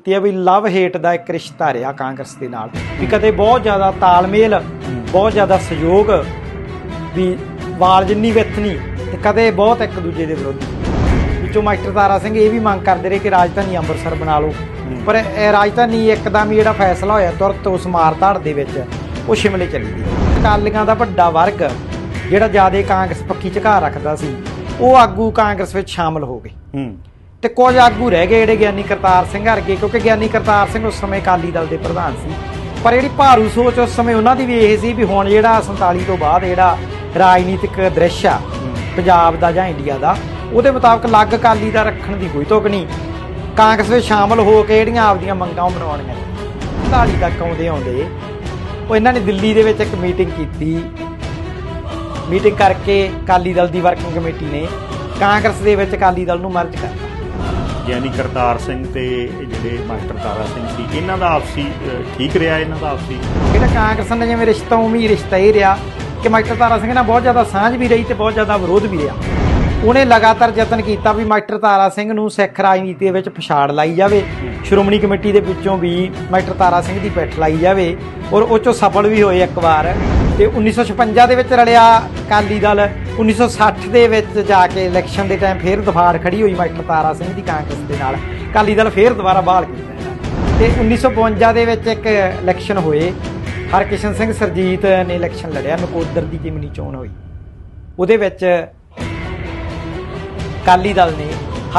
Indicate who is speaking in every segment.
Speaker 1: ਕੀਤੀ ਹੈ ਵੀ ਲਵ ਹੇਟ ਦਾ ਇੱਕ ਰਿਸ਼ਤਾ ਰਿਹਾ ਕਾਂਗਰਸ ਦੇ ਨਾਲ। ਵੀ ਕਦੇ ਬਹੁਤ ਜ਼ਿਆਦਾ ਤਾਲਮੇਲ ਬਹੁਤ ਜ਼ਿਆਦਾ ਸਹਿਯੋਗ ਵੀ ਵਾਲ ਜਿੰਨੀ ਵਿੱਥ ਨਹੀਂ ਤੇ ਕਦੇ ਬਹੁਤ ਇੱਕ ਦੂਜੇ ਦੇ ਵਿਰੋਧੀ। ਵਿੱਚੋਂ ਮਾਸਟਰ ਤਾਰਾ ਸਿੰਘ ਇਹ ਵੀ ਮੰਗ ਕਰਦੇ ਰਹੇ ਕਿ ਰਾਜਧਾਨੀ ਅੰਮ੍ਰਿਤਸਰ ਬਣਾ ਲਓ। ਪਰ ਇਹ ਰਾਜਧਾਨੀ ਇੱਕਦਮ ਹੀ ਜਿਹੜਾ ਫੈਸਲਾ ਹੋਇਆ ਤੁਰਤ ਉਸ ਮਾਰ ਧਾੜ ਦੇ ਵਿੱਚ ਉਹ ਸ਼ਿਮਲੇ ਚਲੀ ਗਈ। ਅਕਾਲੀਆਂ ਦਾ ਵੱਡਾ ਵਰਗ ਜਿਹੜਾ ਜ਼ਿਆਦਾ ਕਾਂਗਰਸ ਪੱਖੀ ਝੁਕਾ ਰੱਖਦਾ ਸੀ ਉਹ ਆਗੂ ਕਾਂਗਰਸ ਵਿੱਚ ਸ਼ਾਮਲ ਹੋ ਗਏ।
Speaker 2: ਹੂੰ।
Speaker 1: ਤੇ ਕੁਝ ਆਗੂ ਰਹਿ ਗਏ ਜਿਹੜੇ ਗਿਆਨੀ ਕਰਤਾਰ ਸਿੰਘ ਵਰਗੇ, ਕਿਉਂਕਿ ਗਿਆਨੀ ਕਰਤਾਰ ਸਿੰਘ ਉਸ ਸਮੇਂ ਅਕਾਲੀ ਦਲ ਦੇ ਪ੍ਰਧਾਨ ਸੀ। ਪਰ ਜਿਹੜੀ ਭਾਰੂ ਸੋਚ ਉਸ ਸਮੇਂ ਉਹਨਾਂ ਦੀ ਵੀ ਇਹ ਸੀ ਵੀ ਹੁਣ ਜਿਹੜਾ 47 ਤੋਂ ਬਾਅਦ ਜਿਹੜਾ ਰਾਜਨੀਤਿਕ ਦ੍ਰਿਸ਼ ਆ, ਪੰਜਾਬ ਦਾ ਜਾਂ ਇੰਡੀਆ ਦਾ, ਉਹਦੇ ਮੁਤਾਬਕ ਅਲੱਗ ਅਕਾਲੀ ਦਾ ਰੱਖਣ ਦੀ ਕੋਈ ਤੁਕ ਨਹੀਂ। ਕਾਂਗਰਸ ਵਿੱਚ ਸ਼ਾਮਲ ਹੋ ਕੇ ਜਿਹੜੀਆਂ ਆਪਦੀਆਂ ਮੰਗਾਂ ਉਹ ਮਨਾਉਣੀਆਂ 47 ਤੱਕ ਆਉਂਦੇ ਆਉਂਦੇ ਉਹ ਇਹਨਾਂ ਨੇ ਦਿੱਲੀ ਦੇ ਵਿੱਚ ਇੱਕ ਮੀਟਿੰਗ ਕੀਤੀ। ਮੀਟਿੰਗ ਕਰਕੇ ਅਕਾਲੀ ਦਲ ਦੀ ਵਰਕਿੰਗ ਕਮੇਟੀ ਨੇ ਕਾਂਗਰਸ ਦੇ ਵਿੱਚ ਅਕਾਲੀ ਦਲ ਨੂੰ ਮਰਜ ਕਰਤਾ।
Speaker 2: ਗਿਆਨੀ ਕਰਤਾਰ ਸਿੰਘ ਤੇ ਜਿਹੜੇ ਮਾਸਟਰ ਤਾਰਾ ਸਿੰਘ ਸੀ, ਇਹਨਾਂ ਦਾ ਆਪਸੀ ਠੀਕ ਰਿਹਾ ਇਹਨਾਂ ਦਾ ਆਪਸੀ?
Speaker 1: ਜਿਹੜਾ ਕਾਂਗਰਸ ਨਾਲ ਜਿਵੇਂ ਰਿਸ਼ਤਾ, ਉਵੇਂ ਰਿਸ਼ਤਾ ਇਹ ਰਿਹਾ ਕਿ ਮਾਸਟਰ ਤਾਰਾ ਸਿੰਘ ਨਾਲ ਬਹੁਤ ਜ਼ਿਆਦਾ ਸਾਂਝ ਵੀ ਰਹੀ ਤੇ ਬਹੁਤ ਜ਼ਿਆਦਾ ਵਿਰੋਧ ਵੀ ਰਿਹਾ। ਉਹਨੇ ਲਗਾਤਾਰ ਯਤਨ ਕੀਤਾ ਵੀ ਮਾਸਟਰ ਤਾਰਾ ਸਿੰਘ ਨੂੰ ਸਿੱਖ ਰਾਜਨੀਤੀ ਦੇ ਵਿੱਚ ਪਛਾੜ ਲਾਈ ਜਾਵੇ। ਸ਼੍ਰੋਮਣੀ ਕਮੇਟੀ ਦੇ ਵਿੱਚੋਂ ਵੀ ਮਾਸਟਰ ਤਾਰਾ ਸਿੰਘ ਦੀ ਪਿੱਠ ਲਾਈ ਜਾਵੇ ਔਰ ਉਹ ਚੋਂ ਸਫਲ ਵੀ ਹੋਏ ਇੱਕ ਵਾਰ। ਤੇ 1956 ਦੇ ਵਿੱਚ ਰਲਿਆ ਅਕਾਲੀ ਦਲ। 1960 ਦੇ ਵਿੱਚ ਜਾ ਕੇ ਇਲੈਕਸ਼ਨ ਦੇ ਟਾਈਮ ਫੇਰ ਦਫਾੜ ਖੜੀ ਹੋਈ ਮਾਸਟਰ ਤਾਰਾ ਸਿੰਘ ਦੀ ਕਾਂਗਰਸ ਦੇ ਨਾਲ। ਅਕਾਲੀ ਦਲ ਫੇਰ ਦੁਬਾਰਾ ਬਹਾਲ ਕੀਤਾ ਇਹਨਾਂ ਨੇ। ਤੇ 1952 ਦੇ ਵਿੱਚ ਇੱਕ ਇਲੈਕਸ਼ਨ ਹੋਏ। ਹਰਕਿਸ਼ਨ ਸਿੰਘ ਸਰਜੀਤ ਨੇ ਇਲੈਕਸ਼ਨ ਲੜਿਆ, ਨਕੋਦਰ ਦੀ ਜਿਮਨੀ ਚੋਣ ਹੋਈ। ਉਹਦੇ ਵਿੱਚ ਅਕਾਲੀ ਦਲ ਨੇ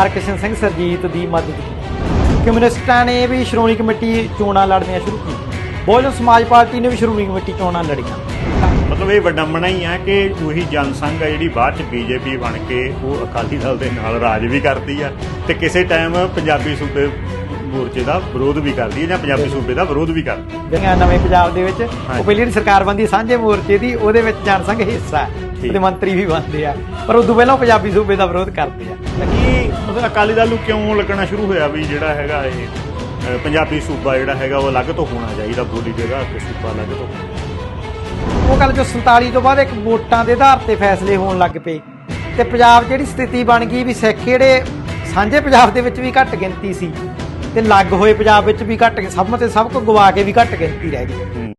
Speaker 1: ਹਰਕਿਸ਼ਨ ਸਿੰਘ ਸਰਜੀਤ ਦੀ ਮਦਦ ਕੀਤੀ। ਕਮਿਊਨਿਸਟਾਂ ਨੇ ਵੀ ਸ਼੍ਰੋਮਣੀ ਕਮੇਟੀ ਚੋਣਾਂ ਲੜਨੀਆਂ ਸ਼ੁਰੂ ਕੀਤੀਆਂ। ਬਹੁਜਨ ਸਮਾਜ ਪਾਰਟੀ ਨੇ ਵੀ ਸ਼੍ਰੋਮਣੀ ਕਮੇਟੀ ਚੋਣਾਂ ਲੜੀਆਂ।
Speaker 2: ਮਤਲਬ ਇਹ ਵੱਡੰਬਣਾ ਹੀ ਆ ਕਿ ਉਹੀ ਜਨਸੰਘ ਆ ਜਿਹੜੀ ਬਾਅਦ ਚ ਬੀਜੇਪੀ ਬਣ ਕੇ ਉਹ ਅਕਾਲੀ ਦਲ ਦੇ ਨਾਲ ਰਾਜ ਵੀ ਕਰਦੀ ਆ ਤੇ ਕਿਸੇ ਟਾਈਮ ਪੰਜਾਬੀ ਸੂਬੇ ਮੋਰਚੇ ਦਾ ਵਿਰੋਧ ਵੀ ਕਰਦੀ ਹੈ ਜਾਂ ਪੰਜਾਬੀ ਸੂਬੇ ਦਾ ਵਿਰੋਧ ਵੀ ਕਰਦੀ ਹੈ
Speaker 1: ਜਿਹੜੀਆਂ ਨਵੇਂ ਪੰਜਾਬ ਦੇ ਵਿੱਚ ਉਹ ਪਹਿਲੀ ਜਿਹੜੀ ਸਰਕਾਰ ਬੰਦੀ ਸਾਂਝੇ ਮੋਰਚੇ ਦੀ ਉਹਦੇ ਵਿੱਚ ਜਨਸੰਘ ਹਿੱਸਾ ਹੈ। ਮੰਤਰੀ ਵੀ ਬਣਦੇ ਆ। ਪਰ ਉਦੋਂ ਪਹਿਲਾਂ ਪੰਜਾਬੀ ਸੂਬੇ ਦਾ ਵਿਰੋਧ ਕਰਦੇ ਆ।
Speaker 2: ਕੀ ਮਤਲਬ ਅਕਾਲੀ ਦਲ ਨੂੰ ਕਿਉਂ ਲੱਗਣਾ ਸ਼ੁਰੂ ਹੋਇਆ ਵੀ ਜਿਹੜਾ ਹੈਗਾ ਇਹ ਪੰਜਾਬੀ ਸੂਬਾ ਜਿਹੜਾ ਹੈਗਾ ਉਹ ਅਲੱਗ ਤੋਂ ਹੋਣਾ ਚਾਹੀਦਾ ਬੋਲੀ ਆਧਾਰ ਤੇ ਸੂਬਾ ਅਲੱਗ ਤੋਂ
Speaker 1: ਉਹ ਗੱਲ ਜੋ 47 ਤੋਂ ਬਾਅਦ ਇੱਕ ਵੋਟਾਂ ਦੇ ਆਧਾਰ ਤੇ ਫੈਸਲੇ ਹੋਣ ਲੱਗ ਪਏ। ਤੇ ਪੰਜਾਬ ਜਿਹੜੀ ਸਥਿਤੀ ਬਣ ਗਈ ਵੀ ਸਿੱਖ ਜਿਹੜੇ ਸਾਂਝੇ ਪੰਜਾਬ ਦੇ ਵਿੱਚ ਵੀ ਘੱਟ ਗਿਣਤੀ ਸੀ ਤੇ ਲੱਗ ਹੋਏ ਪੰਜਾਬ ਵਿੱਚ ਵੀ ਘੱਟ, ਸਭ ਮਤੇ ਸਭ ਕੋ ਗਵਾ ਕੇ ਵੀ ਘੱਟ ਗਿਣਤੀ ਰਹਿ ਗਈ।